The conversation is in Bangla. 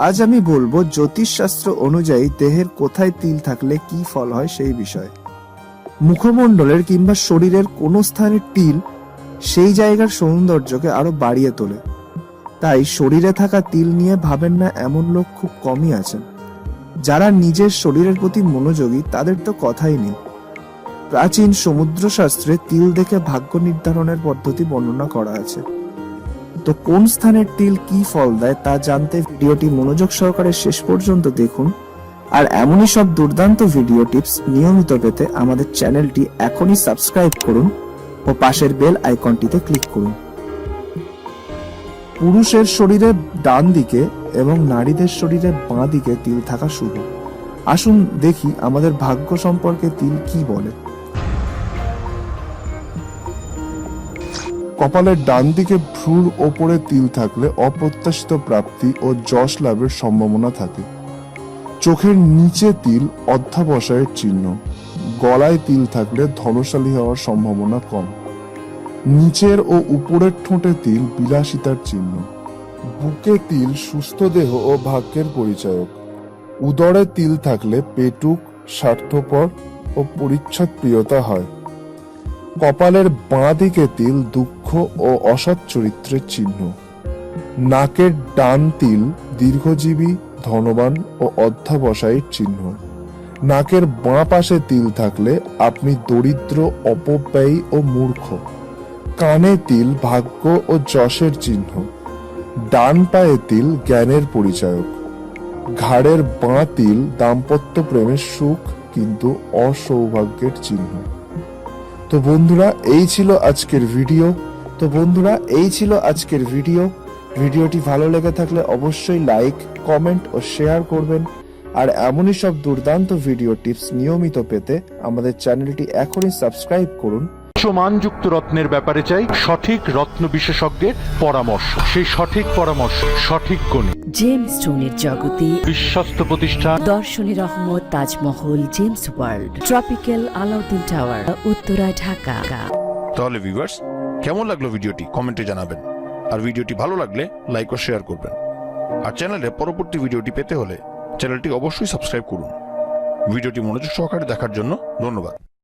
আজ আমি বলব, জ্যোতিষশাস্ত্র অনুযায়ী দেহের কোথায় তিল থাকলে কি ফল হয় সেই বিষয়ে। মুখমণ্ডলের কিংবা শরীরের কোনো স্থানে তিল সেই জায়গার সৌন্দর্যকে আরও বাড়িয়ে তোলে। তাই শরীরে থাকা তিল নিয়ে ভাবেন না, এমন লোক খুব কমই আছেন। যারা নিজের শরীরের প্রতি মনোযোগী, তাদের তো কথাই নেই। প্রাচীন সমুদ্র শাস্ত্রে তিল দেখে ভাগ্য নির্ধারণের পদ্ধতি বর্ণনা করা আছে। তো কোন স্থানের তিল কি ফল দেয় তা জানতে ভিডিওটি মনোযোগ সহকারে শেষ পর্যন্ত দেখুন। আর এমনই সব দুর্দান্ত ভিডিও টিপস নিয়মিত পেতে আমাদের চ্যানেলটি এখনই সাবস্ক্রাইব করুন ও পাশের বেল আইকনটিতে ক্লিক করুন। পুরুষের শরীরে ডান দিকে এবং নারীদের শরীরে বাঁ দিকে তিল থাকা শুভ আসুন দেখি আমাদের ভাগ্য সম্পর্কে তিল কি বলে। কপালের ডান দিকে ভ্রুর ওপরে তিল থাকলে অপ্রত্যাশিত প্রাপ্তি ও যশ লাভের সম্ভাবনা থাকে। চোখের নিচে তিল অধ্যাবসায়ের চিহ্ন। গলায় তিল থাকলে ধনশালী হওয়ার সম্ভাবনা কম। নিচের ও উপরের ঠোঁটে তিল বিলাসিতার চিহ্ন। বুকে তিল সুস্থ দেহ ও ভাগ্যের পরিচায়ক। উদরে তিল থাকলে পেটুক, স্বার্থপর ও পরিচ্ছদ প্রিয়তা হয়। কপালের বাঁ দিকে তিল দুঃখ ও অসৎ চরিত্রের চিহ্ন। নাকের ডান তিল দীর্ঘজীবী, ধনবান ও অধ্যাবসায়ের চিহ্ন। নাকের বাঁ পাশে তিল থাকলে আপনি দরিদ্র, অপব্যয়ী ও মূর্খ। কানে তিল ভাগ্য ও যশের চিহ্ন। ডান পায়ে তিল জ্ঞানের পরিচায়ক। ঘাড়ের বাঁ তিল দাম্পত্য প্রেমের সুখ কিন্তু অসৌভাগ্যের চিহ্ন। তো বন্ধুরা, এই ছিল আজকের ভিডিও। তো বন্ধুরা এই ছিল আজকের ভিডিও। ভিডিওটি ভালো লেগে থাকলে অবশ্যই লাইক কমেন্ট ও শেয়ার করবেন। আর এমনই সব দুর্দান্ত ভিডিও টিপস নিয়মিত পেতে আমাদের চ্যানেলটি এখনই সাবস্ক্রাইব করুন। উচ্চমানযুক্ত রত্নের ব্যাপারে চাই সঠিক রত্ন বিশেষজ্ঞের পরামর্শ। সেই সঠিক পরামর্শ সঠিক গণিত জেমস স্টোনের জগতে বিশ্বস্ত প্রতিষ্ঠান। দর্শনী Rahmat Tajmahal gems world. Tropical Alauddin tower Uttara Dhaka. তাহলে ভিউয়ার্স কেমন লাগল ভিডিওটি? কমেন্টে জানাবেন। আর ভিডিওটি ভালো লাগলে লাইক ও শেয়ার করবেন। আর চ্যানেলে পরবর্তী ভিডিওটি পেতে হলে চ্যানেলটি অবশ্যই সাবস্ক্রাইব করুন। ভিডিওটি মনোযোগ সহকারে দেখার জন্য ধন্যবাদ।